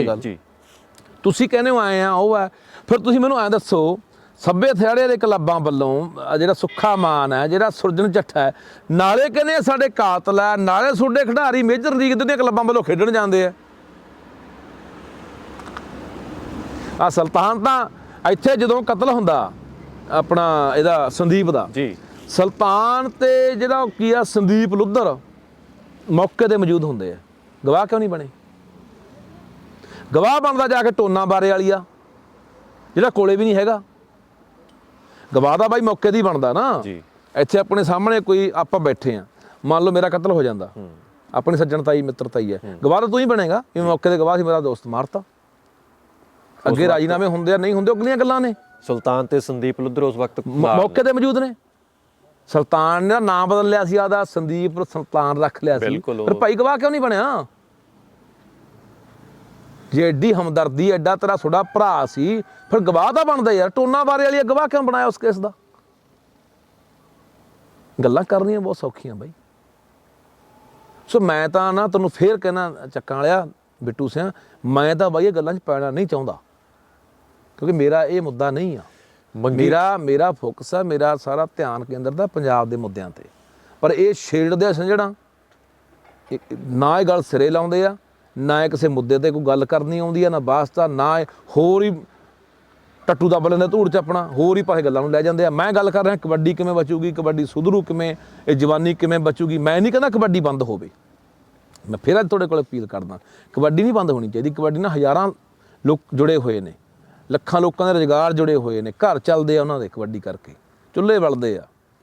ਇਹ ਗੱਲ। ਜੀ। ਤੁਸੀਂ ਕਹਿੰਦੇ ਹੋ ਆਏ ਆ ਉਹ ਹੈ। ਫਿਰ ਤੁਸੀਂ ਮੈਨੂੰ ਐਂ ਦੱਸੋ ਸੱਭੇ ਥਿਆੜੇ ਦੇ ਕਲੱਬਾਂ ਵੱਲੋਂ ਜਿਹੜਾ ਸੁੱਖਾ ਮਾਨ ਹੈ ਜਿਹੜਾ ਸੁਰਜਨ ਚੱਠਾ ਹੈ ਨਾਲੇ ਕਹਿੰਦੇ ਆ ਸਾਡੇ ਕਾਤਲ ਹੈ ਨਾਲੇ ਤੁਹਾਡੇ ਖਿਡਾਰੀ ਮੇਜਰ ਲੀਗ ਦੀਆਂ ਕਲੱਬਾਂ ਵੱਲੋਂ ਖੇਡਣ ਜਾਂਦੇ ਆ। ਆ ਸੁਲਤਾਨ ਤਾਂ ਇੱਥੇ ਜਦੋਂ ਕਤਲ ਹੁੰਦਾ ਆਪਣਾ ਇਹਦਾ ਸੰਦੀਪ ਦਾ। ਜੀ। ਸੁਲਤਾਨ ਤੇ ਜਿਹੜਾ ਉਹ ਕੀ ਆ ਸੰਦੀਪ ਲੁੱਧਰ ਮੌਕੇ ਤੇ ਮੌਜੂਦ ਹੁੰਦੇ ਆ। ਗਵਾਹ ਕਿਉਂ ਨਹੀਂ ਬਣੇ? ਗਵਾਹ ਬਣਦਾ ਜਾ ਕੇ ਟੋਨਾ ਬਾਰੇ ਵਾਲੀ ਆ ਜਿਹੜਾ ਕੋਲੇ ਵੀ ਨਹੀਂ ਹੈਗਾ। ਗਵਾਹ ਦਾ ਬਾਈ ਮੌਕੇ ਦੀ ਬਣਦਾ ਨਾ। ਜੀ। ਇੱਥੇ ਆਪਣੇ ਸਾਹਮਣੇ ਕੋਈ ਆਪਾਂ ਬੈਠੇ ਆ। ਮੰਨ ਲਓ ਮੇਰਾ ਕਤਲ ਹੋ ਜਾਂਦਾ। ਆਪਣੀ ਸੱਜਣਤਾਈ ਮਿੱਤਰਤਾਈ ਹੈ। ਗਵਾਹ ਤਾਂ ਤੂੰ ਹੀ ਬਣੇਗਾ ਇਹ ਮੌਕੇ ਦੇ ਗਵਾਹ ਸੀ ਮੇਰਾ ਦੋਸਤ ਮਾਰਤਾ। ਅੱਗੇ ਰਾਜੀਨਾਮੇ ਹੁੰਦੇ ਆ ਨਹੀਂ ਹੁੰਦੇ ਅਗਲੀਆਂ ਗੱਲਾਂ ਨੇ। ਸੁਲਤਾਨ ਤੇ ਸੰਦੀਪ ਲੁੱਧਰ ਉਸ ਵਕਤ ਮੌਕੇ ਤੇ ਮੌਜੂਦ ਨੇ। ਸੁਲਤਾਨ ਨੇ ਨਾਮ ਬਦਲ ਲਿਆ ਸੀ ਆਦਾ ਸੰਦੀਪ ਸੁਲਤਾਨ ਰੱਖ ਲਿਆ ਸੀ। ਉਹ- ਪਰ ਭਾਈ ਗਵਾਹ ਕਿਉਂ ਨਹੀਂ ਬਣਿਆ? ਜੇ ਐਡੀ ਹਮਦਰਦੀ ਐਡਾ ਤੇਰਾ ਤੁਹਾਡਾ ਭਰਾ ਸੀ ਫਿਰ ਗਵਾਹ ਤਾਂ ਬਣਦਾ ਯਾਰ। ਟੋਨਾ ਬਾਰੇ ਵਾਲੀ ਗਵਾਹ ਕਿਉਂ ਬਣਾਇਆ ਉਸ ਕੇਸ ਦਾ? ਗੱਲਾਂ ਕਰਨੀਆਂ ਬਹੁਤ ਸੌਖੀਆਂ ਬਾਈ। ਸੋ ਮੈਂ ਤਾਂ ਨਾ ਤੈਨੂੰ ਫੇਰ ਕਹਿਣਾ ਚੱਕਾਂ ਵਾਲਿਆ ਬਿੱਟੂ ਸਿਆ ਮੈਂ ਤਾਂ ਬਾਈ ਇਹ ਗੱਲਾਂ 'ਚ ਪੈਣਾ ਨਹੀਂ ਚਾਹੁੰਦਾ। ਕਿਉਂਕਿ ਮੇਰਾ ਇਹ ਮੁੱਦਾ ਨਹੀਂ ਆ। ਮੇਰਾ ਮੇਰਾ ਫੋਕਸ ਹੈ ਮੇਰਾ ਸਾਰਾ ਧਿਆਨ ਕੇਂਦਰ ਦਾ ਪੰਜਾਬ ਦੇ ਮੁੱਦਿਆਂ ਤੇ। ਪਰ ਇਹ ਛੇੜਦੇ ਆ ਇਹ- ਨਾ ਇਹ ਗੱਲ ਸਿਰੇ ਲਾਉਂਦੇ ਆ। ਨਾ ਕਿਸੇ ਮੁੱਦੇ ਤੇ ਕੋਈ ਗੱਲ ਕਰਨੀ ਆਉਂਦੀ ਆ ਨਾ ਵਾਸਤਾ ਨਾ ਹੋਰ ਹੀ ਟੱਟੂ ਦੱਬ ਲੈਂਦੇ ਧੂੜ ਚ ਆਪਣਾ ਹੋਰ ਹੀ ਪਾਸੇ ਗੱਲਾਂ ਨੂੰ ਲੈ ਜਾਂਦੇ ਆ। ਮੈਂ ਗੱਲ ਕਰ ਰਿਹਾ ਕਬੱਡੀ ਕਿਵੇਂ ਬਚੂਗੀ ਕਬੱਡੀ ਸੁਧਰੂ ਕਿਵੇਂ ਇਹ ਜਵਾਨੀ ਕਿਵੇਂ ਬਚੂਗੀ? ਮੈਂ ਨਹੀਂ ਕਹਿੰਦਾ ਕਬੱਡੀ ਬੰਦ ਹੋਵੇ। ਮੈਂ ਫਿਰ ਅੱਜ ਤੁਹਾਡੇ ਕੋਲ ਅਪੀਲ ਕਰਦਾ ਕਬੱਡੀ ਨਹੀਂ ਬੰਦ ਹੋਣੀ ਚਾਹੀਦੀ। ਕਬੱਡੀ ਨਾਲ ਹਜ਼ਾਰਾਂ ਲੋਕ ਜੁੜੇ ਹੋਏ ਨੇ ਲੱਖਾਂ ਲੋਕਾਂ ਦੇ ਰੁਜ਼ਗਾਰ ਜੁੜੇ ਹੋਏ ਨੇ ਘਰ ਚੱਲਦੇ ਆ ਉਹਨਾਂ ਦੇ ਕਬੱਡੀ ਕਰਕੇ। ਚੁੱਲ੍ਹੇ ਬਲਦੇ ਆ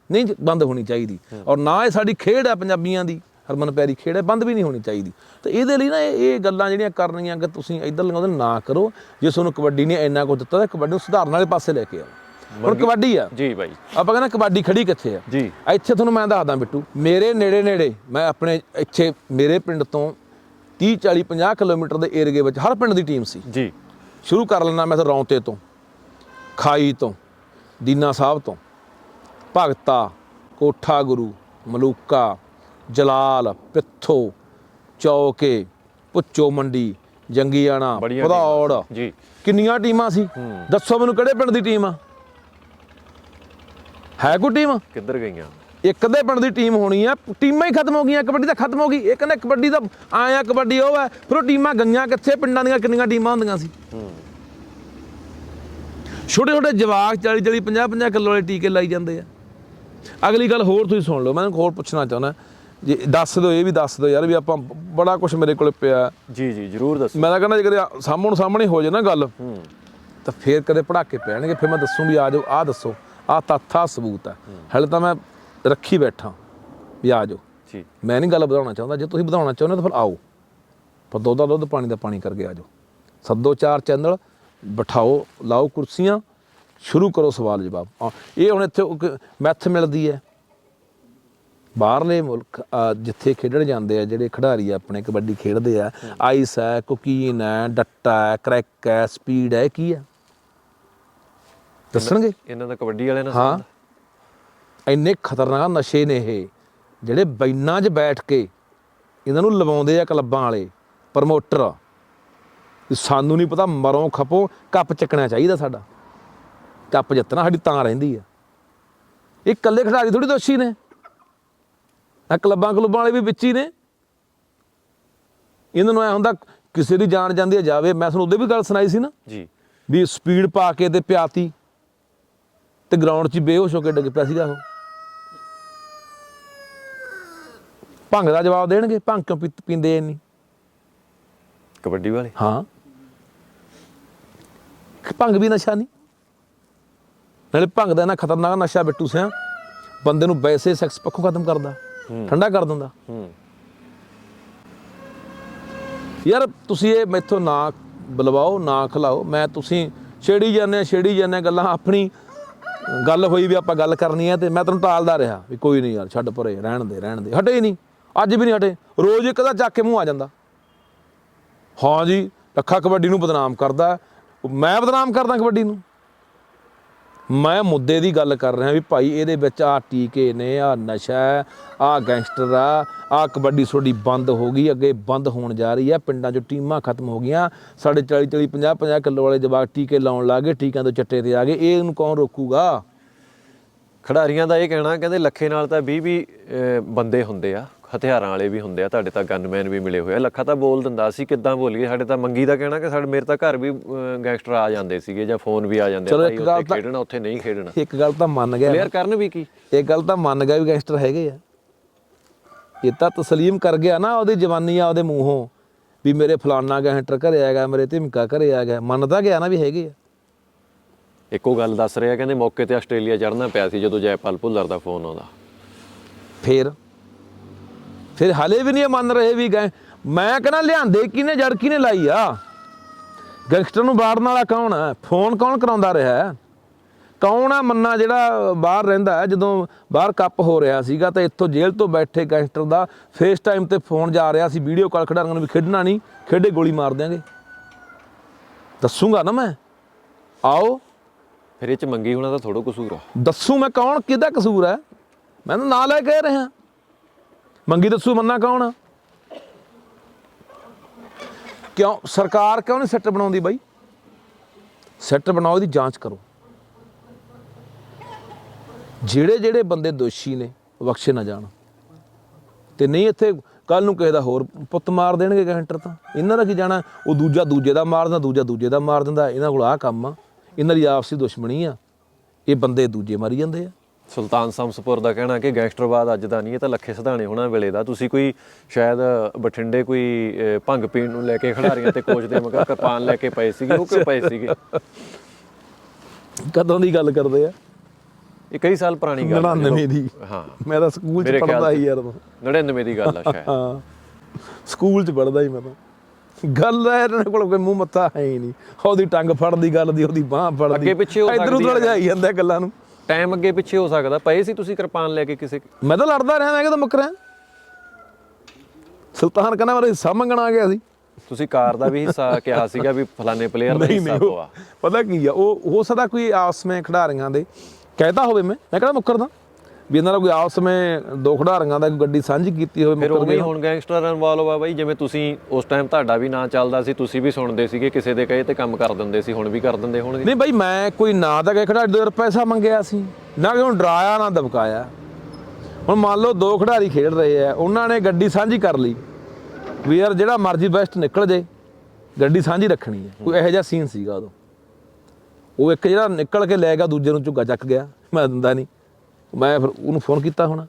ਨਹੀਂ ਬੰਦ ਹੋਣੀ ਚਾਹੀਦੀ। ਔਰ ਨਾ ਇਹ ਸਾਡੀ ਖੇਡ ਆ ਪੰਜਾਬੀਆਂ ਦੀ। ਹਰਮਨ ਪਿਆਰੀ ਖੇਡ ਹੈ ਬੰਦ ਵੀ ਨਹੀਂ ਹੋਣੀ ਚਾਹੀਦੀ। ਤੇ ਇਹਦੇ ਲਈ ਨਾ ਇਹ ਗੱਲਾਂ ਜਿਹੜੀਆਂ ਕਰਨੀਆਂ ਕਿ ਤੁਸੀਂ ਇੱਧਰ ਲਗਾਉਂਦੇ ਨਾ ਕਰੋ। ਜੇ ਤੁਹਾਨੂੰ ਕਬੱਡੀ ਨੇ ਇੰਨਾ ਕੁਝ ਦਿੱਤਾ ਤਾਂ ਕਬੱਡੀ ਨੂੰ ਸੁਧਾਰਨ ਵਾਲੇ ਪਾਸੇ ਲੈ ਕੇ ਆਓ। ਹੁਣ ਕਬੱਡੀ ਆ। ਜੀ ਬਾਈ। ਆਪਾਂ ਕਹਿੰਦੇ ਕਬੱਡੀ ਖੜੀ ਕਿੱਥੇ ਆ? ਜੀ। ਇੱਥੇ ਤੁਹਾਨੂੰ ਮੈਂ ਦੱਸਦਾ ਬਿੱਟੂ ਮੇਰੇ ਨੇੜੇ ਨੇੜੇ ਮੈਂ ਆਪਣੇ ਇੱਥੇ ਮੇਰੇ ਪਿੰਡ ਤੋਂ 30 40 50 ਕਿਲੋਮੀਟਰ ਦੇ ਏਰੀਏ ਵਿੱਚ ਹਰ ਪਿੰਡ ਦੀ ਟੀਮ ਸੀ। ਜੀ। ਸ਼ੁਰੂ ਕਰ ਲੈਣਾ ਮੈਂ ਤਾਂ ਰੌਂਤੇ ਤੋਂ ਖਾਈ ਤੋਂ ਦੀਨਾ ਸਾਹਿਬ ਤੋਂ ਭਗਤਾ ਕੋਠਾ ਗੁਰੂ ਮਲੂਕਾ ਜਲਾਲ ਪਿੱਥੋ ਚੌਕੇ ਪੁੱਚੋ ਮੰਡੀ ਜੰਗੀਆਣਾ ਬੜੀਆਂ ਭਦੌੜ। ਜੀ। ਕਿੰਨੀਆਂ ਟੀਮਾਂ ਸੀ? ਦੱਸੋ ਮੈਨੂੰ ਕਿਹੜੇ ਪਿੰਡ ਦੀ ਟੀਮ ਆ? ਹੈ ਕੋਈ ਟੀਮ? ਕਿੱਧਰ ਗਈਆਂ? ਇੱਕ ਦੇ ਪਿੰਡ ਦੀ ਟੀਮ ਹੋਣੀ ਆ ਟੀਮਾਂ ਹੀ ਖਤਮ ਹੋ ਗਈਆਂ ਕਬੱਡੀ ਤਾਂ ਖਤਮ ਹੋ ਗਈ ਇਹ ਕਹਿੰਦਾ ਕਬੱਡੀ ਦਾ ਆਇਆ ਕਬੱਡੀ ਉਹ ਹੈ ਫਿਰ ਉਹ ਟੀਮਾਂ ਗਈਆਂ ਕਿੱਥੇ? ਪਿੰਡਾਂ ਦੀਆਂ ਕਿੰਨੀਆਂ ਟੀਮਾਂ ਹੁੰਦੀਆਂ ਸੀ? ਛੋਟੇ ਛੋਟੇ ਜਵਾਕ 40 40 50 50 ਕਿਲੋ ਵਾਲੇ ਟੀਕੇ ਲਾਈ ਜਾਂਦੇ ਆ। ਅਗਲੀ ਗੱਲ ਹੋਰ ਤੁਸੀਂ ਸੁਣ ਲਓ ਮੈਂ ਹੋਰ ਪੁੱਛਣਾ ਚਾਹੁੰਦਾ। ਜੇ ਦੱਸ ਦਿਓ ਇਹ ਵੀ ਦੱਸ ਦਿਓ ਯਾਰ ਵੀ ਆਪਾਂ ਬੜਾ ਕੁਝ ਮੇਰੇ ਕੋਲ ਪਿਆ। ਜੀ ਜੀ ਜਰੂਰ ਦੱਸੋ। ਮੈਂ ਤਾਂ ਕਹਿੰਦਾ ਜੇ ਕਦੇ ਸਾਹਮਣੇ ਸਾਹਮਣੇ ਹੋ ਜਾਏ ਨਾ ਗੱਲ ਹੂੰ। ਤਾਂ ਫੇਰ ਕਦੇ ਪੜਾਕੇ ਪੈਣਗੇ ਫਿਰ ਮੈਂ ਦੱਸੂ ਵੀ ਆ ਜਾਓ ਆ ਦੱਸੋ ਆ ਤੱਥਾ ਸਬੂਤ ਹੈ। ਹਲੇ ਤਾਂ ਮੈਂ ਰੱਖੀ ਬੈਠਾ ਵੀ ਆ ਜਾਓ। ਜੀ। ਮੈਂ ਨਹੀਂ ਗੱਲ ਵਧਾਉਣਾ ਚਾਹੁੰਦਾ ਜੇ ਤੁਸੀਂ ਵਧਾਉਣਾ ਚਾਹੁੰਦੇ ਤਾਂ ਫਿਰ ਆਓ। ਪਰ ਦੁੱਧ ਦਾ ਦੁੱਧ ਪਾਣੀ ਦਾ ਪਾਣੀ ਕਰਕੇ ਆ ਜਾਓ। ਸੱਦੋ ਚਾਰ ਚੈਨਲ ਬਿਠਾਓ ਲਾਓ ਕੁਰਸੀਆਂ ਸ਼ੁਰੂ ਕਰੋ ਸਵਾਲ ਜਵਾਬ ਇਹ ਹੁਣ ਇੱਥੇ ਮੈਥ ਮਿਲਦੀ ਹੈ। ਬਾਹਰਲੇ ਮੁਲਕ ਆ, ਜਿੱਥੇ ਖੇਡਣ ਜਾਂਦੇ ਆ ਜਿਹੜੇ ਖਿਡਾਰੀ ਆਪਣੇ ਕਬੱਡੀ ਖੇਡਦੇ ਆ ਆਈਸ ਹੈ ਕੁਕੀਨ ਹੈ ਡੱਟਾ ਹੈ ਕ੍ਰੈਕ ਹੈ ਸਪੀਡ ਹੈ ਕੀ ਹੈ? ਦੱਸਣਗੇ? ਇਹਨਾਂ ਦਾ ਕਬੱਡੀ ਵਾਲਿਆਂ ਨਾਲ ਹਾਂ? ਇੰਨੇ ਖਤਰਨਾਕ ਨਸ਼ੇ ਨੇ ਇਹ ਜਿਹੜੇ ਬੈਨਾਂ 'ਚ ਬੈਠ ਕੇ ਇਹਨਾਂ ਨੂੰ ਲਵਾਉਂਦੇ ਆ ਕਲੱਬਾਂ ਵਾਲੇ ਪ੍ਰਮੋਟਰ। ਸਾਨੂੰ ਨਹੀਂ ਪਤਾ ਮਰੋਂ ਖਪੋ ਕੱਪ ਚੱਕਣਾ ਚਾਹੀਦਾ ਸਾਡਾ। ਕੱਪ ਜਿੱਤਣਾ ਸਾਡੀ ਤਾਂ ਰਹਿੰਦੀ ਆ। ਇਹ ਇਕੱਲੇ ਖਿਡਾਰੀ ਥੋੜੀ ਦੋਸ਼ੀ ਨੇ। ਆ ਕਲੱਬਾਂ ਕਲੁੱਬਾਂ ਵਾਲੇ ਵੀ ਵਿੱਚ ਹੀ ਨੇ। ਇਹਨਾਂ ਨੂੰ ਐ ਹੁੰਦਾ ਕਿਸੇ ਦੀ ਜਾਨ ਜਾਂਦੀ ਹੈ ਜਾਵੇ। ਮੈਂ ਤੁਹਾਨੂੰ ਉਹਦੇ ਵੀ ਗੱਲ ਸੁਣਾਈ ਸੀ ਨਾ। ਜੀ। ਵੀ ਸਪੀਡ ਪਾ ਕੇ ਤੇ ਪਿਆਤੀ ਤੇ ਗਰਾਊਂਡ 'ਚ ਬੇਹੋਸ਼ ਹੋ ਕੇ ਡਿੱਗ ਪਿਆ ਸੀਗਾ ਉਹ। ਭੰਗ ਦਾ ਜਵਾਬ ਦੇਣਗੇ ਭੰਗ ਕਿਉਂ ਪੀਂਦੇ ਨਹੀਂ ਕਬੱਡੀ ਵਾਲੇ? ਹਾਂ। ਭੰਗ ਵੀ ਨਸ਼ਾ ਨਹੀਂ ਨਾਲੇ ਭੰਗ ਦਾ ਨਾ ਖਤਰਨਾਕ ਨਸ਼ਾ ਬਿੱਟੂ ਸਿਆ ਬੰਦੇ ਨੂੰ ਵੈਸੇ ਸੈਕਸ ਪੱਖੋਂ ਖਤਮ ਕਰਦਾ। ਠੰਡਾ ਕਰ ਦਿੰਦਾ। ਯਾਰ ਤੁਸੀਂ ਇਹ ਮੈਥੋਂ ਨਾ ਬੁਲਵਾਓ, ਨਾ ਖਿਲਾਓ। ਮੈਂ ਤੁਸੀਂ ਛੇੜੀ ਜਾਂਦੇ ਛੇੜੀ ਜਾਂਦੇ ਗੱਲਾਂ। ਆਪਣੀ ਗੱਲ ਹੋਈ ਵੀ ਆਪਾਂ ਗੱਲ ਕਰਨੀ ਹੈ ਤੇ ਮੈਂ ਤੈਨੂੰ ਟਾਲਦਾ ਰਿਹਾ ਵੀ ਕੋਈ ਨਹੀਂ ਯਾਰ, ਛੱਡ ਪਰੇ, ਰਹਿਣ ਦੇ ਰਹਿਣ ਦੇ। ਹਟੇ ਹੀ ਨਹੀਂ। ਅੱਜ ਵੀ ਨਹੀਂ ਹਟੇ। ਰੋਜ਼ ਇੱਕ ਦਾ ਚੱਕ ਕੇ ਮੂੰਹ ਆ ਜਾਂਦਾ। ਹਾਂ ਜੀ, ਲੱਖਾ ਕਬੱਡੀ ਨੂੰ ਬਦਨਾਮ ਕਰਦਾ। ਮੈਂ ਬਦਨਾਮ ਕਰਦਾ ਕਬੱਡੀ ਨੂੰ। ਮੈਂ ਮੁੱਦੇ ਦੀ ਗੱਲ ਕਰ ਰਿਹਾ ਵੀ ਭਾਈ ਇਹਦੇ ਵਿੱਚ ਆ ਟੀਕੇ ਨੇ ਆ ਨਸ਼ਾ ਹੈ ਆ ਗੈਂਗਸਟਰ ਆ ਆ ਕਬੱਡੀ ਸੋਡੀ ਬੰਦ ਹੋ ਗਈ, ਅੱਗੇ ਬੰਦ ਹੋਣ ਜਾ ਰਹੀ ਆ ਪਿੰਡਾਂ 'ਚ ਟੀਮਾਂ ਖਤਮ ਹੋ ਗਈਆਂ, ਸਾਡੇ 40 40 50 50 ਕਿਲੋ ਵਾਲੇ ਜਵਾਕ ਟੀਕੇ ਲਾਉਣ ਲੱਗੇ ਟੀਕਿਆਂ ਤੋਂ ਚੱਟੇ ਤੇ ਆ ਗਏ, ਇਹ ਇਹਨੂੰ ਕੌਣ ਰੋਕੂਗਾ? ਖਿਡਾਰੀਆਂ ਦਾ ਇਹ ਕਹਿਣਾ, ਕਹਿੰਦੇ ਲੱਖੇ ਨਾਲ ਤਾਂ 20 20 ਬੰਦੇ ਹੁੰਦੇ ਆ। ਹਥਿਆਰਾਂ ਵਾਲੇ ਵੀ ਹੁੰਦੇ ਆ ਤੁਹਾਡੇ ਤਾਂ ਗਨਮੈਨ ਵੀ ਮਿਲੇ ਹੋਏ ਆ। ਲੱਖਾ ਤਾਂ ਬੋਲ ਦਿੰਦਾ ਸੀ ਕਿੱਦਾਂ ਬੋਲ ਗਏ ਸਾਡੇ ਤਾਂ ਮੰਗੀ ਦਾ ਕਹਿਣਾ ਕਿ ਸਾਡੇ ਮੇਰੇ ਤਾਂ ਘਰ ਵੀ ਗੈਂਗਸਟਰ ਆ ਜਾਂਦੇ ਸੀਗੇ ਜਾਂ ਫੋਨ ਵੀ ਆ ਜਾਂਦੇ ਭਾਈ ਉੱਥੇ ਖੇਡਣਾ ਉੱਥੇ ਨਹੀਂ ਖੇਡਣਾ। ਇੱਕ ਗੱਲ ਤਾਂ ਮੰਨ ਗਿਆ ਪਲੇਅਰ ਕਰਨ ਵੀ ਕੀ? ਇਹ ਗੱਲ ਤਾਂ ਮੰਨ ਗਿਆ ਵੀ ਗੈਂਗਸਟਰ ਹੈਗੇ ਆ। ਇਹ ਤਾਂ ਤਸਲੀਮ ਕਰ ਗਿਆ ਨਾ ਉਹਦੀ ਜਵਾਨੀ ਆ ਉਹਦੇ ਮੂੰਹੋਂ। ਵੀ ਮੇਰੇ ਫਲਾਨਾ ਗੈਂਗਸਟਰ ਘਰੇ ਆ ਗਿਆ ਮੇਰੇ ਧਮਕਾ ਘਰੇ ਆ ਗਿਆ। ਮੰਨਦਾ ਗਿਆ ਨਾ ਵੀ ਹੈਗੇ ਆ। ਇੱਕੋ ਗੱਲ ਦੱਸ ਰਿਹਾ ਕਹਿੰਦੇ ਮੌਕੇ ਤੇ ਆਸਟ੍ਰੇਲੀਆ ਚੜਨਾ ਪਿਆ ਸੀ ਜਦੋਂ ਜੈਪਾਲ ਭੁੱਲਰ ਦਾ ਫੋਨ ਆਉਂਦਾ। ਫੇਰ? ਫਿਰ ਹਲੇ ਵੀ ਨਹੀਂ ਮੰਨ ਰਹੇ ਵੀ ਗਏ। ਮੈਂ ਕਹਿੰਦਾ ਲਿਆਂਦੇ ਕਿਨੇ ਜੜ ਕਿਨੇ ਲਾਈ ਆ? ਗੈਂਗਸਟਰ ਨੂੰ ਬਾੜਨ ਵਾਲਾ ਕੌਣ ਹੈ? ਫੋਨ ਕੌਣ ਕਰਾਉਂਦਾ ਰਿਹਾ ਹੈ? ਕੌਣ ਆ ਮੰਨਾ ਜਿਹੜਾ ਬਾਹਰ ਰਹਿੰਦਾ ਹੈ? ਜਦੋਂ ਬਾਹਰ ਕੱਪ ਹੋ ਰਿਹਾ ਸੀਗਾ ਤਾਂ ਇੱਥੋਂ ਜੇਲ੍ਹ ਤੋਂ ਬੈਠੇ ਗੈਂਗਸਟਰ ਦਾ ਫੇਸ ਟਾਈਮ ਤੇ ਫੋਨ ਜਾ ਰਿਹਾ ਸੀ ਵੀਡੀਓ ਕਾਲ ਖਿਡਾਰੀਆਂ ਨੂੰ ਵੀ ਖੇਡਣਾ ਨਹੀਂ ਖੇਡੇ ਗੋਲੀ ਮਾਰ ਦਿਆਂਗੇ। ਦੱਸੂਗਾ ਨਾ ਮੈਂ। ਆਓ। ਫਿਰ ਇਹ ਚ ਮੰਗੀ ਹੋਣਾ ਤਾਂ ਥੋੜਾ ਕਸੂਰ ਆ। ਦੱਸੂ ਮੈਂ ਕੌਣ ਕਿਹਦਾ ਕਸੂਰ ਹੈ? ਮੈਂ ਤਾਂ ਨਾਂ ਲੈ ਕੇ ਕਹਿ ਰਿਹਾ। ਮੰਗੀ ਦੱਸੂ ਮੰਨਾ ਕੌਣ? ਆ? ਕਿਉਂ ਸਰਕਾਰ ਕਿਉਂ ਨਹੀਂ ਸੈੱਟ ਬਣਾਉਂਦੀ ਬਾਈ? ਸੈੱਟ ਬਣਾਓ, ਇਹਦੀ ਜਾਂਚ ਕਰੋ। ਜਿਹੜੇ ਜਿਹੜੇ ਬੰਦੇ ਦੋਸ਼ੀ ਨੇ, ਬਖਸ਼ੇ ਨਾ ਜਾਣ। ਤੇ ਨਹੀਂ ਇੱਥੇ ਕੱਲ ਨੂੰ ਕਿਸੇ ਦਾ ਹੋਰ ਪੁੱਤ ਮਾਰ ਦੇਣਗੇ ਕੈਂਟਰ ਤਾਂ। ਇਹਨਾਂ ਦਾ ਕੀ ਜਾਣਾ? ਉਹ ਦੂਜਾ ਦੂਜੇ ਦਾ ਮਾਰ ਦਿੰਦਾ, ਦੂਜਾ ਦੂਜੇ ਦਾ ਮਾਰ ਦਿੰਦਾ। ਇਹਨਾਂ ਕੋਲ ਆਹ ਕੰਮ ਆ। ਇਹਨਾਂ ਦੀ ਆਪਸੀ ਦੁਸ਼ਮਣੀ ਆ। ਇਹ ਬੰਦੇ ਦੂਜੇ ਮਾਰੀ ਜਾਂਦੇ ਆ। ਸੁਲਤਾਨ ਸਮਸਪੁਰ ਦਾ ਕਹਿਣਾ ਕਿ ਗੈਂਗਸਟਰਵਾਦ ਅੱਜ ਦਾ ਨਹੀਂ ਇਹ ਤਾਂ ਲੱਖੇ ਸਿਧਾਣੇ ਹੋਣਾ ਵੇਲੇ ਦਾ। ਤੁਸੀਂ ਕੋਈ ਸ਼ਾਇਦ ਬਠਿੰਡੇ ਕੋਈ ਭੰਗ ਪੀਣ ਨੂੰ ਲੈ ਕੇ ਖਿਡਾਰੀਆਂ ਤੇ ਕੋਚ ਦੇ ਮਗਰ ਕਿਰਪਾਨ ਲੈ ਕੇ ਪਏ ਸੀਗੇ ਉਹ ਕਿਉਂ ਪਏ ਸੀਗੇ? ਕਦੋਂ ਦੀ ਗੱਲ ਕਰਦੇ ਆ? ਇਹ ਕਈ ਸਾਲ ਪੁਰਾਣੀ ਗੱਲ ਆ 99 ਦੀ। ਹਾਂ। ਮੈਂ ਤਾਂ ਸਕੂਲ ਚ ਪੜਦਾ ਸੀ ਯਾਰ ਉਦੋਂ। 99 ਦੀ ਗੱਲ ਆ ਸ਼ਾਇਦ। ਹਾਂ। ਸਕੂਲ ਚ ਪੜਦਾ ਸੀ ਮੈਂ ਤਾਂ। ਗੱਲ ਹੈ ਇਹਨਾਂ ਕੋਲ ਕੋਈ ਮੂੰਹ ਮੱਥਾ ਹੈ ਹੀ ਨਹੀਂ। ਉਹਦੀ ਟੰਗ ਫੜਦੀ ਗੱਲ ਦੀ ਉਹਦੀ ਬਾਹ ਫੜਦੀ। ਅੱਗੇ ਪਿੱਛੇ ਹੋ ਇੱਧਰ ਉੱਧਰ ਹੈ। ਜਾਈ ਜਾਂਦਾ ਗੱਲਾਂ ਨੂੰ। ਟਾਈਮ ਅੱਗੇ ਪਿੱਛੇ ਹੋ ਸਕਦਾ ਪਏ ਸੀ ਤੁਸੀਂ ਕਿਰਪਾਨ ਲੈ ਕੇ ਕਿਸੇ ਮੈਂ ਤਾਂ ਲੜਦਾ ਰਿਹਾ ਮੈਂ ਕਿਦੋਂ ਮੁੱਕ ਰਿਹਾ। ਸੁਲਤਾਨ ਕਹਿੰਦਾ ਮੇਰਾ ਹਿੱਸਾ ਮੰਗਣ ਆ ਗਿਆ ਸੀ। ਤੁਸੀਂ ਕਾਰ ਦਾ ਵੀ ਹਿੱਸਾ ਕਿਹਾ ਸੀਗਾ ਵੀ ਫਲਾਣੇ ਪਲੇਅਰ ਦਾ ਹਿੱਸਾ ਉਹ- ਪਤਾ ਕੀ ਆ ਉਹ ਹੋ ਸਕਦਾ ਕੋਈ ਆਪਸ ਵਿੱਚ ਖਿਡਾਰੀਆਂ ਦੇ ਕਹਿਤਾ ਹੋਵੇ ਮੈਂ ਮੈਂ ਕਿਹੜਾ ਮੁੱਕਰਦਾ। ਵੀ ਇਹਨਾਂ ਦਾ ਕੋਈ ਆਪਸ ਵਿੱਚ ਦੋ ਖਿਡਾਰੀਆਂ ਦਾ ਕੋਈ ਗੱਡੀ ਸਾਂਝੀ ਕੀਤੀ ਹੋਵੇ ਫਿਰ ਮੁੱਕਰ ਉਵੇਂ ਹੀ ਹੁਣ ਗੈਂਗਸਟਰ ਇਨਵੋਲਵ ਆ ਬਾਈ ਜਿਵੇਂ ਤੁਸੀਂ ਉਸ ਟਾਈਮ ਤੁਹਾਡਾ ਵੀ ਨਾਂ ਚੱਲਦਾ ਸੀ ਤੁਸੀਂ ਵੀ ਸੁਣਦੇ ਸੀਗੇ ਕਿਸੇ ਦੇ ਕਹੇ ਤੇ ਕੰਮ ਕਰ ਦਿੰਦੇ ਸੀ ਹੁਣ ਵੀ ਕਰ ਦਿੰਦੇ ਹੋਣਗੇ। ਨਹੀਂ ਬਾਈ ਮੈਂ ਕੋਈ ਨਾ ਤਾਂ ਕਿ ਖਿਡਾਰੀ ਦੋ ਪੈਸਾ ਮੰਗਿਆ ਸੀ ਨਾ ਕਿ ਉਹਨੂੰ ਡਰਾਇਆ ਨਾ ਦਬਕਾਇਆ। ਹੁਣ ਮੰਨ ਲਓ ਦੋ ਖਿਡਾਰੀ ਖੇਡ ਰਹੇ ਆ ਉਹਨਾਂ ਨੇ ਗੱਡੀ ਸਾਂਝੀ ਕਰ ਲਈ ਵੀ ਯਾਰ ਜਿਹੜਾ ਮਰਜ਼ੀ ਬੈਸਟ ਨਿਕਲ ਜੇ ਗੱਡੀ ਸਾਂਝੀ ਰੱਖਣੀ ਹੈ ਕੋਈ ਇਹੋ ਜਿਹਾ ਸੀਨ ਸੀਗਾ ਉਦੋਂ। ਉਹ ਇੱਕ ਜਿਹੜਾ ਨਿਕਲ ਕੇ ਲੈ ਗਿਆ ਦੂਜੇ ਨੂੰ ਝੁੱਗਾ ਚੱਕ ਗਿਆ ਮੈਂ ਦਿੰਦਾ ਨਹੀਂ। ਮੈਂ ਫਿਰ ਉਹਨੂੰ ਫੋਨ ਕੀਤਾ ਹੁਣ।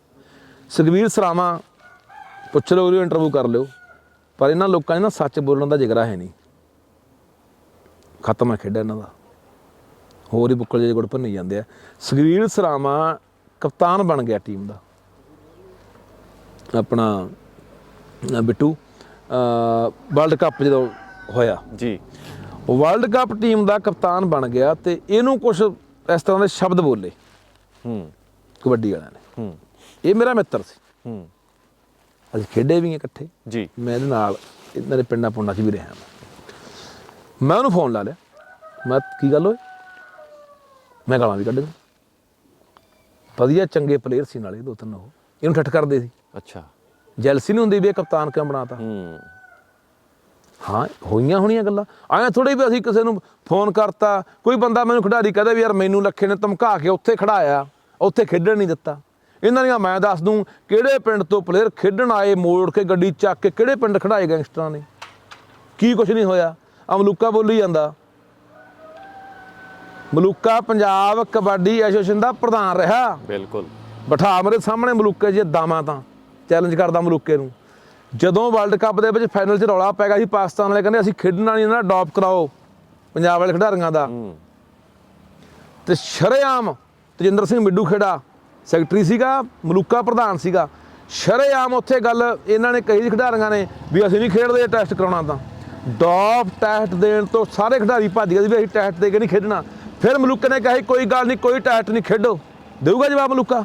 ਸੁਖਵੀਰ ਸਰਾਵਾਂ ਪੁੱਛ ਲਓ ਉਹਨੂੰ ਇੰਟਰਵਿਊ ਕਰ ਲਿਓ। ਪਰ ਇਹਨਾਂ ਲੋਕਾਂ 'ਚ ਨਾ ਸੱਚ ਬੋਲਣ ਦਾ ਜਿਗਰਾ ਹੈ ਨਹੀਂ। ਖਤਮ ਹੈ ਖੇਡ ਇਹਨਾਂ ਦਾ। ਹੋਰ ਹੀ ਬੁੱਕਲ ਜਿਹੇ ਗੁੜ ਭੰਨੀ ਜਾਂਦੇ ਆ। ਸੁਖਵੀਰ ਸਰਾਵਾਂ ਕਪਤਾਨ ਬਣ ਗਿਆ ਟੀਮ ਦਾ। ਆਪਣਾ ਬਿੱਟੂ ਵਰਲਡ ਕੱਪ ਜਦੋਂ ਹੋਇਆ। ਜੀ। ਵਰਲਡ ਕੱਪ ਟੀਮ ਦਾ ਕਪਤਾਨ ਬਣ ਗਿਆ ਤੇ ਇਹਨੂੰ ਕੁਝ ਇਸ ਤਰ੍ਹਾਂ ਦੇ ਸ਼ਬਦ ਬੋਲੇ। ਹੂੰ। ਕਬੱਡੀ ਵਾਲਿਆਂ ਨੇ। ਹੂੰ। ਇਹ ਮੇਰਾ ਮਿੱਤਰ ਸੀ। ਹੂੰ। ਅਸੀਂ ਖੇਡੇ ਵੀ ਇਕੱਠੇ। ਜੀ। ਮੈਂ ਇਹਦੇ ਨਾਲ ਇਹਨਾਂ ਦੇ ਪਿੰਡਾਂ ਪੁੰਡਾਂ 'ਚ ਵੀ ਰਿਹਾ ਮੈਂ ਮੈਂ ਉਹਨੂੰ ਫੋਨ ਲਾ ਲਿਆ। ਮੈਂ ਕੀ ਗੱਲ ਹੋਈ? ਮੈਂ ਗਾਲਾਂ ਵੀ ਕੱਢੀਆਂ ਵਧੀਆ ਚੰਗੇ ਪਲੇਅਰ ਸੀ ਨਾਲੇ ਦੋ ਤਿੰਨ ਉਹ। ਇਹਨੂੰ ਠੱਠ ਕਰਦੇ ਸੀ। ਅੱਛਾ। ਜੈਲਸੀ ਨਹੀਂ ਹੁੰਦੀ ਵੀ ਇਹ ਕਪਤਾਨ ਕਿਉਂ ਬਣਾਤਾ? ਹੂੰ। ਹਾਂ ਹੋਈਆਂ ਹੋਣੀਆਂ ਗੱਲਾਂ। ਆਇਆ ਥੋੜੀ ਵੀ ਅਸੀਂ ਕਿਸੇ ਨੂੰ ਫੋਨ ਕਰਤਾ। ਕੋਈ ਬੰਦਾ ਮੈਨੂੰ ਖਿਡਾਰੀ ਕਹਦੇ ਵੀ ਯਾਰ ਮੈਨੂੰ ਲੱਖੇ ਨੇ ਧਮਕਾ ਕੇ ਉੱਥੇ ਖੜਾਇਆ। ਉੱਥੇ ਖੇਡਣ ਨਹੀਂ ਦਿੱਤਾ। ਇਹਨਾਂ ਦੀਆਂ ਮੈਂ ਦੱਸ ਦੂੰ ਕਿਹੜੇ ਪਿੰਡ ਤੋਂ ਪਲੇਅਰ ਖੇਡਣ ਆਏ ਮੋੜ ਕੇ ਗੱਡੀ ਚੱਕ ਕੇ ਕਿਹੜੇ ਪਿੰਡ ਖੜਾਏ ਗੈਂਗਸਟਰਾਂ ਨੇ? ਕੀ ਕੁਝ ਨਹੀਂ ਹੋਇਆ। ਆ ਮਲੂਕਾ ਬੋਲੀ ਜਾਂਦਾ। ਮਲੂਕਾ ਪੰਜਾਬ ਕਬੱਡੀ ਐਸੋਸੀਏਸ਼ਨ ਦਾ ਪ੍ਰਧਾਨ ਰਿਹਾ। ਬਿਲਕੁਲ। ਬਿਠਾ ਮੇਰੇ ਸਾਹਮਣੇ ਮਲੂਕੇ ਜੇ ਦਾਵਾਂ ਤਾਂ ਚੈਲੰਜ ਕਰਦਾ ਮਲੂਕੇ ਨੂੰ। ਜਦੋਂ ਵਰਲਡ ਕੱਪ ਦੇ ਵਿੱਚ ਫਾਈਨਲ 'ਚ ਰੌਲਾ ਪੈ ਗਿਆ ਸੀ ਪਾਕਿਸਤਾਨ ਵਾਲੇ ਕਹਿੰਦੇ ਅਸੀਂ ਖੇਡਣਾ ਨਹੀਂ ਇਹਨਾਂ ਡੌਪ ਕਰਾਓ। ਪੰਜਾਬ ਵਾਲੇ ਖਿਡਾਰੀਆਂ ਦਾ। ਤੇ ਸ਼ਰੇਆਮ ਤਜਿੰਦਰ ਸਿੰਘ ਮਿੱਡੂ ਖੇੜਾ ਸੈਕਟਰੀ ਸੀਗਾ ਮਲੂਕਾ ਪ੍ਰਧਾਨ ਸੀਗਾ। ਸ਼ਰੇਆਮ ਉੱਥੇ ਗੱਲ ਇਹਨਾਂ ਨੇ ਕਹੀ ਸੀ ਖਿਡਾਰੀਆਂ ਨੇ ਵੀ ਅਸੀਂ ਨਹੀਂ ਖੇਡਦੇ ਟੈਸਟ ਕਰਾਉਣਾ ਤਾਂ। ਡੌਪ ਟੈਸਟ ਦੇਣ ਤੋਂ ਸਾਰੇ ਖਿਡਾਰੀ ਭੱਜ ਗਏ ਸੀ ਵੀ ਅਸੀਂ ਟੈਸਟ ਦੇ ਕੇ ਨਹੀਂ ਖੇਡਣਾ। ਫਿਰ ਮਲੂਕੇ ਨੇ ਕਿਹਾ ਸੀ, ਕੋਈ ਗੱਲ ਨਹੀਂ ਕੋਈ ਟੈਸਟ ਨਹੀਂ ਖੇਡੋ। ਦੇਊਗਾ ਜਵਾਬ ਮਲੂਕਾ?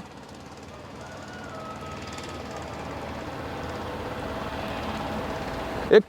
ਇਹ